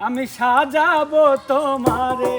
আমি সাজাবো তোমারে।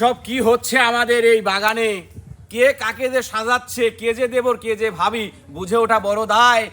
এসব কি হচ্ছে আমাদের এই বাগানে? কে কাকে যে সাজাচ্ছে, কে যে দেবর, কে যে ভাবি, বুঝে ওঠা বড় দায়।